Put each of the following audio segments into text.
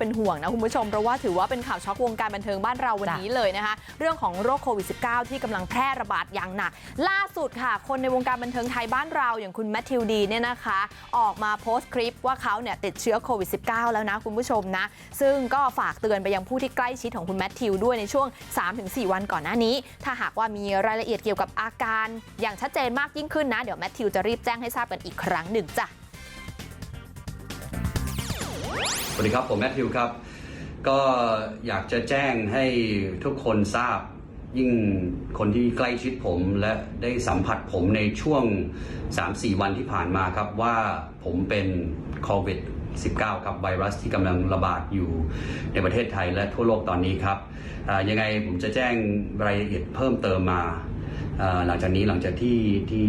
เป็นห่วงนะคุณผู้ชมเพราะว่าถือว่าเป็นข่าวช็อกวงการบันเทิงบ้านเราวันนี้เลยนะคะ เรื่องของโรคโควิด -19 ที่กำลังแพร่ระบาดอย่างหนัก ล่าสุดค่ะ คนในวงการบันเทิงไทยบ้านเราอย่างคุณแมทธิวดีเนี่ยนะคะ ออกมาโพสต์คลิปว่าเขาเนี่ยติดเชื้อโควิด -19 แล้วนะคุณผู้ชมนะ ซึ่งก็ฝากเตือนไปยังผู้ที่ใกล้ชิดของคุณแมทธิวด้วยในช่วง 3-4 วันก่อนหน้านี้ ถ้าหากว่ามีรายละเอียดเกี่ยวกับอาการ อย่างชัดเจนมากยิ่งขึ้นนะเดี๋ยวแมทธิวจะรีบแจ้งให้ทราบกันอีกครั้งหนึ่งจ้ะ สวัสดีครับ ผมแมทธิวครับ ก็อยากจะแจ้งให้ทุกคนทราบ ยิ่งคนที่ใกล้ชิดผมและได้สัมผัสผมในช่วง 3-4 วันที่ผ่านมาครับว่าผมเป็นโควิด19 ครับไวรัสที่กำลังระบาดอยู่ในประเทศไทยและทั่วโลกตอนนี้ครับยังไงผมจะแจ้งรายละเอียดเพิ่มเติมมา หลังจากนี้หลังจากที่ที่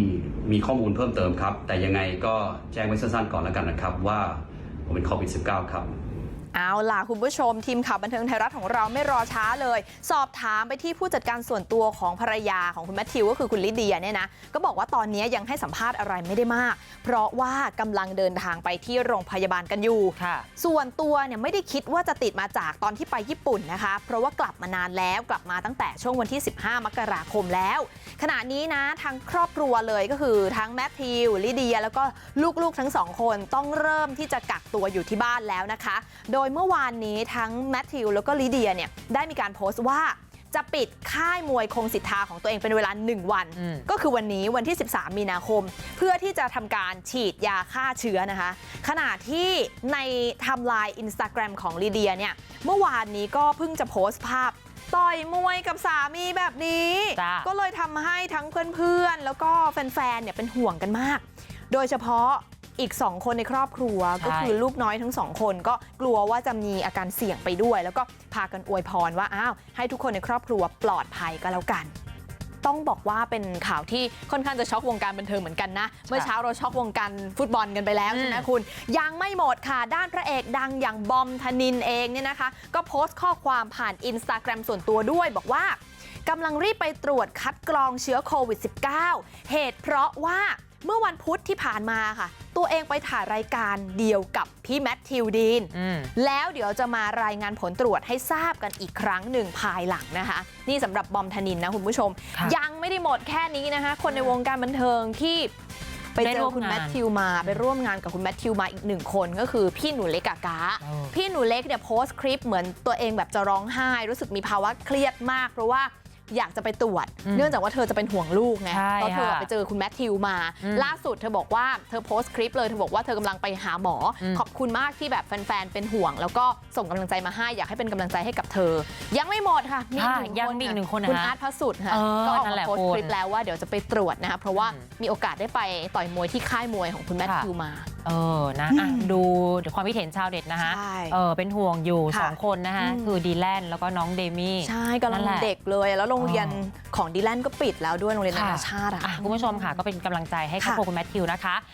มีข้อมูลเพิ่มเติมครับ แต่ยังไงก็แจ้งไว้สั้นๆก่อนแล้วกันนะครับว่า ผมเป็นโควิด -19 ครับ เอาล่ะคุณผู้ชมทีมข่าวบันเทิงไทยรัฐของเราไม่รอช้าเลย สอบถามไปที่ผู้จัดการส่วนตัวของภรรยาของคุณแมทธิวก็คือคุณลิเดียเนี่ยนะก็บอกว่าตอนนี้ยังให้สัมภาษณ์อะไรไม่ได้มาก เพราะว่ากำลังเดินทางไปที่โรงพยาบาลกันอยู่ค่ะส่วนตัวเนี่ยไม่ได้คิดว่าจะติดมาจากตอนที่ไปญี่ปุ่นนะคะ เพราะว่ากลับมานานแล้วกลับมาตั้งแต่ช่วงวันที่ 15 มกราคมแล้ว ขณะนี้นะทางครอบครัวเลยก็คือทั้งแมทธิวลิเดียแล้วก็ลูกๆทั้งสองคนต้องเริ่มที่จะกักตัวอยู่ที่บ้านแล้วนะคะ โดยเมื่อวานนี้ทั้งแมทธิวแล้วก็ลิเดียเนี่ยได้มีการโพสต์ว่าจะปิดค่ายมวยคงสิทธาของตัวเองเป็นเวลา 1 วันอืมก็คือวันนี้วันที่ 13 มีนาคม เพื่อที่จะทำการฉีดยาฆ่าเชื้อนะคะ ขณะที่ในไทม์ไลน์อินสตาแกรมของลีเดียเนี่ยเมื่อวานนี้ก็เพิ่งจะโพสต์ภาพต่อยมวยกับสามีแบบนี้จ้ะก็เลยทำให้ทั้งเพื่อนๆ แล้วก็แฟนๆเนี่ยเป็นห่วงกันมาก โดยเฉพาะ อีก 2 คนในครอบครัวก็คือลูกน้อยทั้งสองคนก็กลัวว่าจะมีอาการเสี่ยงไปด้วย แล้วก็พากันอวยพรว่าอ้าวให้ทุกคนในครอบครัวปลอดภัยก็แล้วกัน ต้องบอกว่าเป็นข่าวที่ค่อนข้างจะช็อกวงการบันเทิงเหมือนกันนะ เมื่อเช้าเราช็อกวงการฟุตบอลกันไปแล้วใช่ไหมคุณ ยังไม่หมดค่ะ ด้านพระเอกดังอย่างบอมธนินเองเนี่ยนะคะ ก็โพสต์ข้อความผ่านอินสตาแกรมส่วนตัวด้วยบอกว่ากำลังรีบไปตรวจคัดกรองเชื้อโควิด -19 เหตุเพราะว่าเมื่อวันพุธที่ผ่านมาค่ะ ตัวเองไปถ่ายรายการเดียวกับพี่แมทธิวดีนอืมแล้วเดี๋ยวจะมารายงานผลตรวจให้ทราบกันอีกครั้งหนึ่งภายหลังนะคะ นี่สำหรับบอมธนินนะคุณผู้ชมค่ะยังไม่ได้หมดแค่นี้นะคะ คนในวงการบันเทิงที่ไปได้เจร่อวมคุณงานแมทธิวมาไปร่วมงานกับคุณแมทธิวมาอีกหนึ่งคนก็คือพี่หนูเล็กกากาเออพี่หนูเล็กเนี่ยโพสต์คลิปเหมือนตัวเองแบบจะร้องไห้ รู้สึกมีภาวะเครียดมากเพราะว่า อยากจะไปตรวจอืมเนื่องจากว่าเธอจะเป็นห่วงลูกไงใช่เพราะเธอค่ะไปเจอคุณแมทธิวมาอืมล่าสุดเธอบอกว่าเธอโพสต์คลิปเลยเธอบอกว่าเธอกำลังไปหาหมออมขอบคุณมากที่แบบแฟนๆเป็นห่วง แล้วก็ส่งกำลังใจมาให้อยากให้เป็นกำลังใจให้กับเธอ ยังไม่หมดค่ะมีอีกหนึ่งยังคนมีอีกหนึ่งคนนะคุณฮะอาร์ตพระสุดค่ะเออก็ออกนั่นแหมาละโพสต์คุณคลิปแล้วว่าเดี๋ยวจะไปตรวจนะคะเพราะว่าอืมมีโอกาสได้ไปต่อยมวยที่ค่ายมวยของคุณแมทค่ะธิวมา เออนะอะดูเดี๋ยวความคิดเห็นชาวเด็ดนะคะใช่เออเป็นห่วงอยู่ค่ะสองคนนะคะอืม คือดีแลนแล้วก็น้องเดมี่ ใช่กำลันั่งนแหละเด็กเลยแล้วโรงเรียนอ๋อของดีแลนก็ปิดแล้วด้วยโรงเรียนนานาชาติอะอะคุณผู้ชมค่ะก็เป็นกำลังใจให้ครอบครัวคุณแมทธิวนะคะ